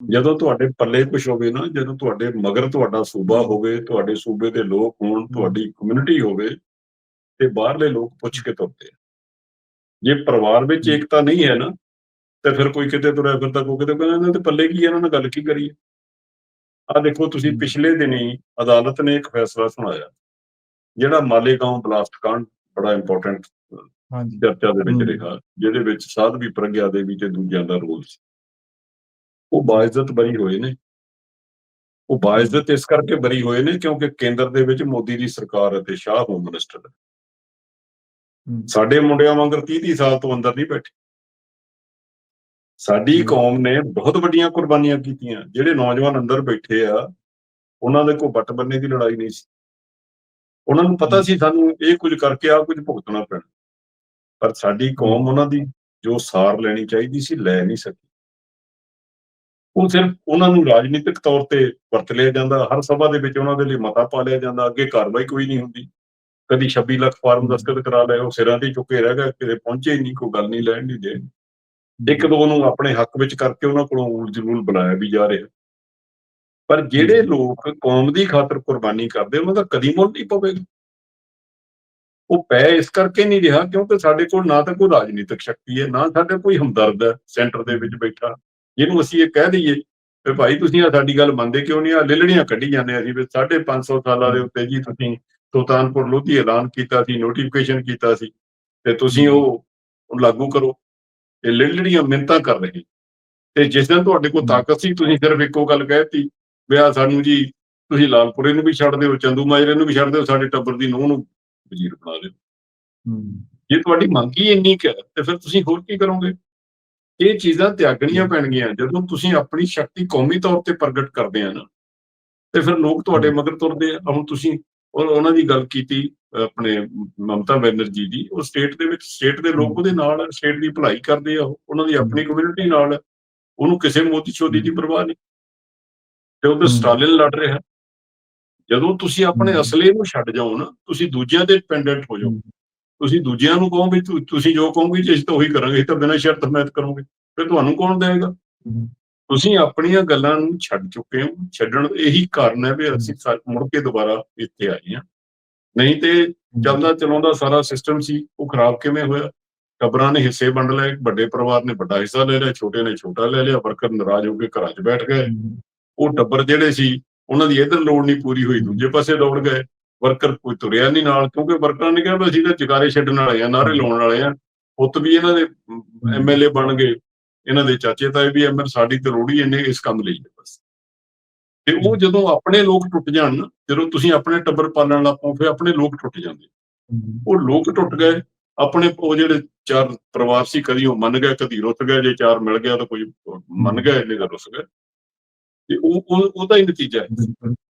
ਜਦੋਂ ਤੁਹਾਡੇ ਪੱਲੇ ਕੁਝ ਹੋਵੇ ਨਾ ਜਦੋਂ ਤੁਹਾਡੇ ਮਗਰ ਤੁਹਾਡਾ ਸੂਬਾ ਹੋਵੇ ਤੁਹਾਡੇ ਸੂਬੇ ਦੇ ਲੋਕ ਹੋਣ ਤੁਹਾਡੀ ਕਮਿਊਨਿਟੀ ਹੋਵੇ ਤੇ ਬਾਹਰਲੇ ਲੋਕ ਪੁੱਛ ਕੇ ਤੁਰਦੇ ਆ ਜੇ ਪਰਿਵਾਰ ਵਿੱਚ। ਏਕਤਾ ਨਹੀਂ ਹੈ ਨਾ ਤੇ ਫਿਰ ਕੋਈ ਕਿਤੇ ਤੁਰਿਆ ਫਿਰਦਾ ਕੋਈ ਕਿਤੇ ਕਹਿੰਦਾ ਇਹਨਾਂ ਦੇ ਪੱਲੇ ਕੀ ਹੈ, ਇਹਨਾਂ ਨਾਲ ਗੱਲ ਕੀ ਕਰੀਏ ਆ ਦੇਖੋ ਤੁਸੀਂ। ਪਿਛਲੇ ਦਿਨੀ ਅਦਾਲਤ ਨੇ ਇੱਕ ਫੈਸਲਾ ਸੁਣਾਇਆ ਜਿਹੜਾ ਮਾਲੇਗਾਂਵ ਬਲਾਸਟ ਕਾਂਡ ਬੜਾ ਇੰਪੋਰਟੈਂਟ ਹਾਂਜੀ ਚਰਚਾ ਦੇ ਵਿੱਚ। ਰਿਹਾ ਜਿਹਦੇ ਵਿੱਚ ਸਾਧਵੀ ਪ੍ਰਗਿਆ ਦੇਵੀ ਤੇ ਦੂਜਿਆਂ ਦਾ ਰੋਲ ਸੀ ਉਹ ਬਾਇਜ਼ਤ ਬਰੀ ਹੋਏ ਨੇ। ਉਹ ਬਾਇਜ਼ਤ ਇਸ ਕਰਕੇ ਬਰੀ ਹੋਏ ਨੇ ਕਿਉਂਕਿ ਕੇਂਦਰ ਦੇ ਵਿੱਚ ਮੋਦੀ ਦੀ ਸਰਕਾਰ ਅਤੇ ਸ਼ਾਹ ਹੋਮ ਮਿਨਿਸਟਰ ਹੈ। ਸਾਡੇ ਮੁੰਡਿਆਂ ਵਾਂਗਰ 30 30 ਸਾਲ ਤੋਂ ਅੰਦਰ ਨਹੀਂ ਬੈਠੇ। ਸਾਡੀ। ਕੌਮ ਨੇ ਬਹੁਤ ਵੱਡੀਆਂ ਕੁਰਬਾਨੀਆਂ ਕੀਤੀਆਂ ਜਿਹੜੇ ਨੌਜਵਾਨ ਅੰਦਰ ਬੈਠੇ ਆ ਉਹਨਾਂ ਦੇ ਕੋਈ ਵੱਟ ਬੰਨੇ ਦੀ ਲੜਾਈ ਨਹੀਂ ਸੀ। ਉਹਨਾਂ ਨੂੰ ਪਤਾ। ਸੀ ਸਾਨੂੰ ਇਹ ਕੁਝ ਕਰਕੇ ਆ ਕੁਝ ਭੁਗਤਣਾ ਪੈਣਾ। ਪਰ ਸਾਡੀ ਕੌਮ ਉਹਨਾਂ ਦੀ ਜੋ ਸਾਰ ਲੈਣੀ ਚਾਹੀਦੀ ਸੀ ਲੈ ਨਹੀਂ ਸਕੀ। ਉਹ ਸਿਰਫ ਉਹਨਾਂ ਨੂੰ ਰਾਜਨੀਤਿਕ ਤੌਰ ਤੇ ਵਰਤ ਲਿਆ ਜਾਂਦਾ ਹਰ ਸਭਾ ਦੇ ਵਿੱਚ ਉਹਨਾਂ ਦੇ ਲਈ ਮਤਾ ਪਾ ਲਿਆ ਜਾਂਦਾ ਅੱਗੇ ਕਾਰਵਾਈ ਕੋਈ ਨਹੀਂ ਹੁੰਦੀ। ਕਦੀ 26 ਲੱਖ ਫਾਰਮ। ਦਸਤਖਤ ਕਰਾ ਲਏ ਉਹ ਸਿਰਾਂ ਤੇ ਚੁੱਕੇ ਰਹਿ ਗਏ ਕਿਤੇ ਪਹੁੰਚੇ ਹੀ ਨਹੀਂ ਕੋਈ ਗੱਲ ਨਹੀਂ ਲੈਣ ਨਹੀਂ ਦੇ ਇੱਕ ਦੋ ਨੂੰ ਆਪਣੇ ਹੱਕ ਵਿੱਚ ਕਰਕੇ ਉਹਨਾਂ ਕੋਲੋਂ ਜ਼ਰੂਰ ਬੁਲਾਇਆ ਵੀ ਜਾ ਰਿਹਾ। ਪਰ ਜਿਹੜੇ ਲੋਕ ਕੌਮ ਦੀ ਖਾਤਰ ਕੁਰਬਾਨੀ ਕਰਦੇ ਉਹਨਾਂ ਦਾ ਕਦੀ ਮੁੱਲ ਨਹੀਂ ਪਵੇਗਾ। ਉਹ ਪੈ ਇਸ ਕਰਕੇ ਨਹੀਂ ਰਿਹਾ ਕਿਉਂਕਿ ਸਾਡੇ ਕੋਲ ਨਾ ਤਾਂ ਕੋਈ ਰਾਜਨੀਤਿਕ ਸ਼ਕਤੀ ਹੈ ਨਾ ਸਾਡੇ ਕੋਈ ਹਮਦਰਦ ਹੈ ਸੈਂਟਰ ਦੇ ਵਿੱਚ ਬੈਠਾ। ਜਿਹਨੂੰ ਅਸੀਂ ਇਹ ਕਹਿ ਦਈਏ ਵੀ ਭਾਈ ਤੁਸੀਂ ਆ ਸਾਡੀ ਗੱਲ ਮੰਨਦੇ ਕਿਉਂ ਨਹੀਂ? ਆ ਲਿਲੜੀਆਂ ਕੱਢੀ ਜਾਂਦੇ ਆ ਅਸੀਂ ਵੀ 550 ਸਾਲਾਂ ਦੇ ਉੱਤੇ ਜੀ ਤੁਸੀਂ ਸੁਲਤਾਨਪੁਰ ਲੋਧੀ ਐਲਾਨ ਕੀਤਾ ਸੀ ਨੋਟੀਫਿਕੇਸ਼ਨ ਕੀਤਾ ਸੀ ਤੇ ਤੁਸੀਂ ਉਹ ਲਾਗੂ ਕਰੋ। ਇਹ ਲਿਲੜੀਆਂ ਮਿੰਤਾਂ ਕਰ ਰਹੇ। ਤੇ ਜਿਸ ਦਿਨ ਤੁਹਾਡੇ ਕੋਲ ਤਾਕਤ ਸੀ ਤੁਸੀਂ ਸਿਰਫ ਇੱਕੋ ਗੱਲ ਕਹਿਤੀ ਵੀ ਆ ਸਾਨੂੰ ਜੀ ਤੁਸੀਂ ਲਾਲਪੁਰੇ ਨੂੰ ਵੀ ਛੱਡ ਦਿਓ ਚੰਦੂ ਮਾਜਰੇ ਨੂੰ ਵੀ ਛੱਡ ਦਿਓ ਸਾਡੇ ਟੱਬਰ ਦੀ ਨੂੰਹ ਨੂੰ ਵਜ਼ੀਰ ਬਣਾ ਦਿਓ। ਜੇ ਤੁਹਾਡੀ ਮੰਗ ਹੀ ਇੰਨੀ ਕੁ ਤੇ ਫਿਰ ਤੁਸੀਂ ਹੋਰ ਕੀ ਕਰੋਗੇ? ਇਹ ਚੀਜ਼ਾਂ ਤਿਆਗਣੀਆਂ ਪੈਣਗੀਆਂ ਜਦੋਂ ਤੁਸੀਂ ਆਪਣੀ ਸ਼ਕਤੀ ਕੌਮੀ ਤੌਰ ਤੇ ਪ੍ਰਗਟ ਕਰਦੇ ਆ ਨਾ ਤੇ ਫਿਰ ਲੋਕ ਤੁਹਾਡੇ ਮਗਰ ਤੁਰਦੇ ਆ ਹੁਣ ਤੁਸੀਂ ਉਹ- ਉਹਨਾਂ ਦੀ ਗੱਲ ਕੀਤੀ ਆਪਣੇ ਮਮਤਾ ਬੈਨਰਜੀ ਦੀ ਉਹ ਸਟੇਟ ਦੇ ਵਿੱਚ ਸਟੇਟ ਦੇ ਲੋਕ ਉਹਦੇ ਨਾਲ ਸਟੇਟ ਦੀ ਭਲਾਈ ਕਰਦੇ ਆ ਉਹ, ਉਹਨਾਂ ਦੀ ਆਪਣੀ ਕਮਿਊਨਿਟੀ ਨਾਲ। ਉਹਨੂੰ ਕਿਸੇ ਮੋਦੀ ਚੋਦੀ ਦੀ ਪਰਵਾਹ ਨਹੀਂ ਤੇ ਉਧਰ ਹਮ। ਸਟਾਲਿਨ ਲੜ ਰਿਹਾ। ਜਦੋਂ ਤੁਸੀਂ ਆਪਣੇ। ਅਸਲੇ ਨੂੰ ਛੱਡ ਜਾਓ ਨਾ ਤੁਸੀਂ ਦੂਜਿਆਂ ਤੇ ਡਿਪੈਂਡੈਂਟ ਹੋ ਜਾਓ ਤੁਸੀਂ ਦੂਜਿਆਂ ਨੂੰ ਕਹੋ ਵੀ ਤੁ- ਤੁਸੀਂ ਜੋ ਕਹੋਗੇ ਜੀ ਅਸੀਂ ਤਾਂ ਉਹੀ ਕਰਾਂਗੇ ਤਾਂ ਬਿਨਾਂ ਸ਼ਰਤ ਹਮਾਇਤ ਕਰੋਗੇ ਫਿਰ ਤੁਹਾਨੂੰ ਕੌਣ ਦੇਵੇਗਾ? ਤੁਸੀਂ ਆਪਣੀਆਂ ਗੱਲਾਂ ਨੂੰ ਛੱਡ ਚੁੱਕੇ ਹੋ। ਛੱਡਣ ਦਾ ਇਹੀ ਕਾਰਨ ਹੈ ਵੀ ਅਸੀਂ ਮੁੜ ਕੇ ਦੁਬਾਰਾ ਇੱਥੇ ਆਏ ਹਾਂ। ਨਹੀਂ ਤੇ ਚੱਲਦਾ ਚਲਾਉਂਦਾ ਸਾਰਾ ਸਿਸਟਮ ਸੀ। ਉਹ ਖਰਾਬ ਕਿਵੇਂ ਹੋਇਆ? ਟੱਬਰਾਂ ਨੇ ਹਿੱਸੇ ਵੰਡ ਲਏ। ਵੱਡੇ ਪਰਿਵਾਰ ਨੇ ਵੱਡਾ ਹਿੱਸਾ ਲੈ ਲਿਆ। ਛੋਟੇ ਨੇ ਛੋਟਾ ਲੈ ਲਿਆ। ਵਰਕਰ ਨਾਰਾਜ਼ ਹੋ ਕੇ ਘਰਾਂ 'ਚ ਬੈਠ ਗਏ। ਉਹ ਟੱਬਰ ਜਿਹੜੇ ਸੀ ਉਹਨਾਂ ਦੀ ਇਧਰ ਲੋੜ ਨਹੀਂ ਪੂਰੀ ਹੋਈ। ਦੂਜੇ ਪਾਸੇ ਦੌੜ ਗਏ। ਵਰਕਰ ਕੋਈ ਤੁਰਿਆ ਨਹੀਂ ਨਾਲ ਕਿਉਂਕਿ ਵਰਕਰਾਂ ਨੇ ਕਿਹਾ ਵੀ ਅਸੀਂ ਤਾਂ ਜਗਾਰੇ ਛੱਡਣ ਵਾਲੇ ਆ ਨਾਰੇ ਲਾਉਣ ਵਾਲੇ ਆ ਪੁੱਤ ਵੀ ਇਹਨਾਂ ਦੇ ਐਮਐਲਏ ਬਣ ਗਏ। ਇਹਨਾਂ ਦੇ ਚਾਚੇ ਤਾਏ ਵੀ ਐਮਐਲ ਸਾਡੀ ਤੇ ਹੀ ਇੰਨੇ ਇਸ ਕੰਮ ਲਈ ਹੈ ਬਸ। ਤੇ ਉਹ ਜਦੋਂ ਆਪਣੇ ਲੋਕ ਟੁੱਟ ਜਾਣ ਜਦੋਂ ਤੁਸੀਂ ਆਪਣੇ ਟੱਬਰ ਪਾਲਣ ਲੱਗ ਪਓ ਫਿਰ ਆਪਣੇ ਲੋਕ ਟੁੱਟ ਜਾਂਦੇ। ਉਹ ਲੋਕ ਟੁੱਟ ਗਏ ਆਪਣੇ ਉਹ ਜਿਹੜੇ ਚਾਰ ਪਰਿਵਾਰ ਸੀ ਕਦੀ ਉਹ ਮੰਨ ਗਏ ਕਦੀ ਰੁੱਸ ਗਏ ਜੇ ਚਾਰ ਮਿਲ ਗਿਆ ਤਾਂ ਕੋਈ ਮੰਨ ਗਿਆ ਇੰਨੇ ਦਾ ਰੁੱਸ ਗਏ। ਤੇ ਉਹ ਉਹ- ਉਹਦਾ ਹੀ ਨਤੀਜਾ ਹੈ।